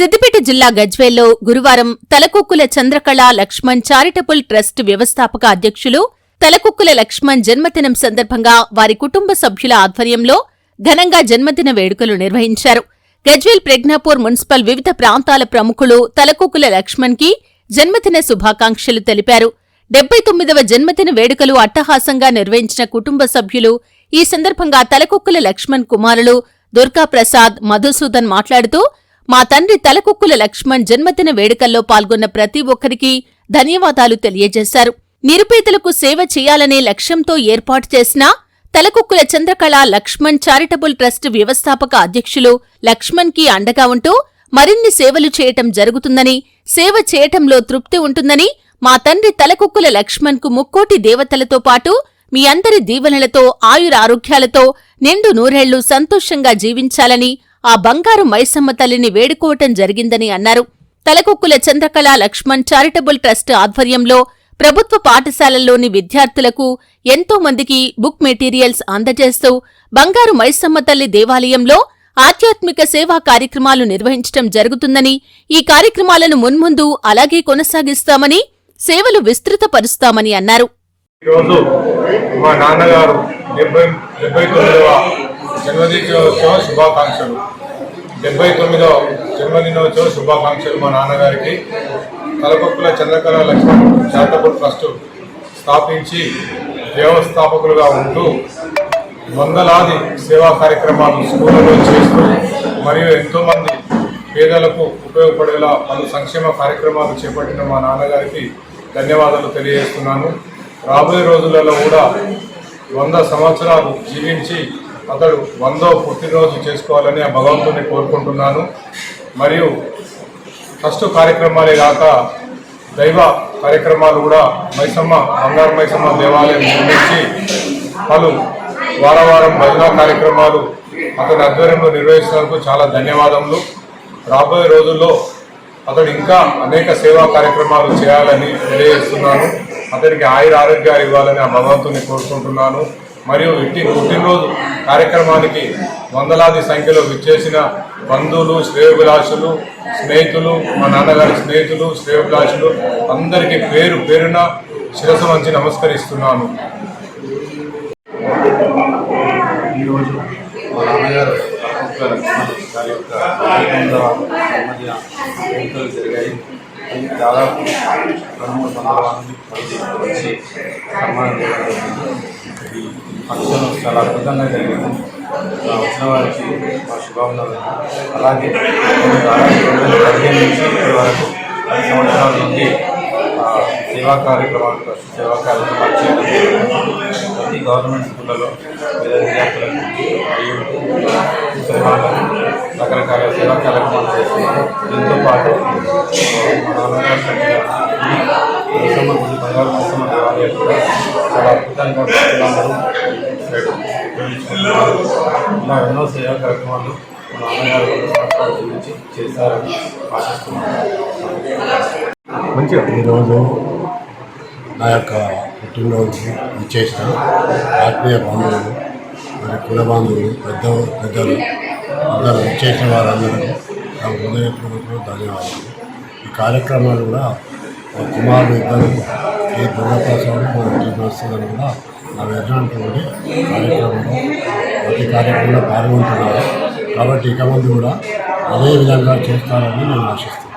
సిద్దిపేట జిల్లా గజ్వేల్లో గురువారం తలకుక్కుల చంద్రకళ లక్ష్మణ్ చారిటబుల్ ట్రస్ట్ వ్యవస్థాపక అధ్యక్షులు తలకుక్కుల లక్ష్మణ్ జన్మదినం సందర్భంగా వారి కుటుంబ సభ్యుల ఆధ్వర్యంలో ఘనంగా జన్మదిన వేడుకలు నిర్వహించారు. గజ్వేల్ ప్రజ్ఞాపూర్ మున్సిపల్ వివిధ ప్రాంతాల ప్రముఖులు తలకుక్కుల లక్ష్మణ్కి జన్మదిన శుభాకాంక్షలు తెలిపారు. డెబ్బై తొమ్మిదవ జన్మదిన వేడుకలు అట్టహాసంగా నిర్వహించిన కుటుంబ సభ్యులు ఈ సందర్భంగా తలకుక్కుల లక్ష్మణ్ కుమారులు దుర్గాప్రసాద్ మధుసూదన్ మాట్లాడుతూ మా తండ్రి తలకుక్కుల లక్ష్మణ్ జన్మదిన వేడుకల్లో పాల్గొన్న ప్రతి ఒక్కరికి ధన్యవాదాలు తెలియజేశారు. నిరుపేదలకు సేవ చేయాలనే లక్ష్యంతో ఏర్పాటు చేసిన తలకుక్కుల చంద్రకళ లక్ష్మణ్ చారిటబుల్ ట్రస్ట్ వ్యవస్థాపక అధ్యక్షులు లక్ష్మణ్కి అండగా ఉంటూ మరిన్ని సేవలు చేయటం జరుగుతుందని సేవ చేయటంలో తృప్తి ఉంటుందని మా తండ్రి తలకుక్కుల లక్ష్మణ్కు ముక్కోటి దేవతలతో పాటు మీ అందరి దీవెనలతో ఆయురారోగ్యాలతో నిండు నూరేళ్ళు సంతోషంగా జీవించాలని ఆ బంగారు మైసమ్మ తల్లిని వేడుకోవటం జరిగిందని అన్నారు. తలకుక్కుల చంద్రకళ లక్ష్మణ్ చారిటబుల్ ట్రస్ట్ ఆధ్వర్యంలో ప్రభుత్వ పాఠశాలల్లోని విద్యార్థులకు ఎంతో మందికి బుక్ మెటీరియల్స్ అందజేస్తూ బంగారు మైసమ్మ తల్లి దేవాలయంలో ఆధ్యాత్మిక సేవా కార్యక్రమాలు నిర్వహించటం జరుగుతుందని ఈ కార్యక్రమాలను మున్ముందు అలాగే కొనసాగిస్తామని సేవలు విస్తృతపరుస్తామని అన్నారు. ఈరోజు మా నాన్నగారు జన్మదినోత్సవ శుభాకాంక్షలు. డెబ్బై తొమ్మిదో జన్మదినోత్సవ శుభాకాంక్షలు మా నాన్నగారికి. తలపొక్కుల చంద్రకళ లక్ష్మణ్ చారిటబుల్ ట్రస్ట్ స్థాపించి వ్యవస్థాపకులుగా ఉంటూ వందలాది సేవా కార్యక్రమాలు స్కూళ్ళలో చేస్తూ మరియు ఎంతోమంది పేదలకు ఉపయోగపడేలా పలు సంక్షేమ కార్యక్రమాలు చేపట్టిన మా నాన్నగారికి ధన్యవాదాలు తెలియజేస్తున్నాను. రాబోయే రోజులలో కూడా వంద సంవత్సరాలు జీవించి అతడు వందో పుట్టినరోజు చేసుకోవాలని ఆ భగవంతుని కోరుకుంటున్నాను. మరియు ఫస్ట్ కార్యక్రమాలే కాక దైవ కార్యక్రమాలు కూడా మైసమ్మ బంగారు మైసమ్మ దేవాలయం నిర్మించి పలు వారం వారం భజన కార్యక్రమాలు అతని ఆధ్వర్యంలో నిర్వహిస్తున్నందుకు చాలా ధన్యవాదములు. రాబోయే రోజుల్లో అతడు ఇంకా అనేక సేవా కార్యక్రమాలు చేయాలని తెలియజేస్తున్నాను. అతనికి ఆయుర ఆరోగ్యాలు ఇవ్వాలని ఆ భగవంతుని కోరుకుంటున్నాను. మరియు ఇట్టి పుట్టినరోజు కార్యక్రమానికి వందలాది సంఖ్యలో విచ్చేసిన బంధువులు శ్రేయోభిలాషులు స్నేహితులు మా నాన్నగారి స్నేహితులు శ్రేయోభిలాషులు అందరికీ పేరు పేరున శిరసు వంచి నమస్కరిస్తున్నాను. ఈరోజు మా నాన్నగారు ఒక్క గారి యొక్క పదకొండవ జన్మదిన జరిగాయి అవి దాదాపు రెండు మూడు వందల మంది వచ్చి సన్మానం చేయడం జరిగింది. ఫంక్షన్ చాలా అద్భుతంగా జరిగింది. వచ్చిన వారికి మా శుభాభినందనలు అలాగే పదిహేను నుంచి ఇప్పటి వరకు పది సంవత్సరాల నుండి సేవా కార్యక్రమాలు ట్రస్ట్ సేవా కార్యక్రమాలు చేయడం ప్రతి గవర్నమెంట్ స్కూళ్ళలో పేద విద్యార్థులకు మరియు రకరకాల సేవా కార్యక్రమాలు చేస్తున్నాము దీంతో పాటు బంగారు నరసమ్మ దేవాలయం కూడా చాలా అద్భుతంగా భక్తులందరూ ఇలా ఎన్నో సేవా కార్యక్రమాలు మా నాన్నగారు గురించి చేశారని ఆశిస్తున్నాను. ఈరోజు నా యొక్క పుట్టినరోజు ఇచ్చేసిన ఆత్మీయ బంధువులు మరి కుల బంధువులు పెద్ద పెద్దలు అందరూ ఇచ్చేసిన వారందరూ నా హృదయపూర్వక ధన్యవాదాలు. ఈ కార్యక్రమాలు కూడా మా కుమారుడు ఇద్దరు ఈ దుర్గాప్రసాద్ మా ఇంటికి వస్తుందని కూడా అవి వెంటనే ఉండి ప్రతి కార్యక్రమంలో పాల్గొంటున్నారు. కాబట్టి ఇక ముందు కూడా అదే విధంగా చేస్తారని నేను ఆశిస్తున్నాను.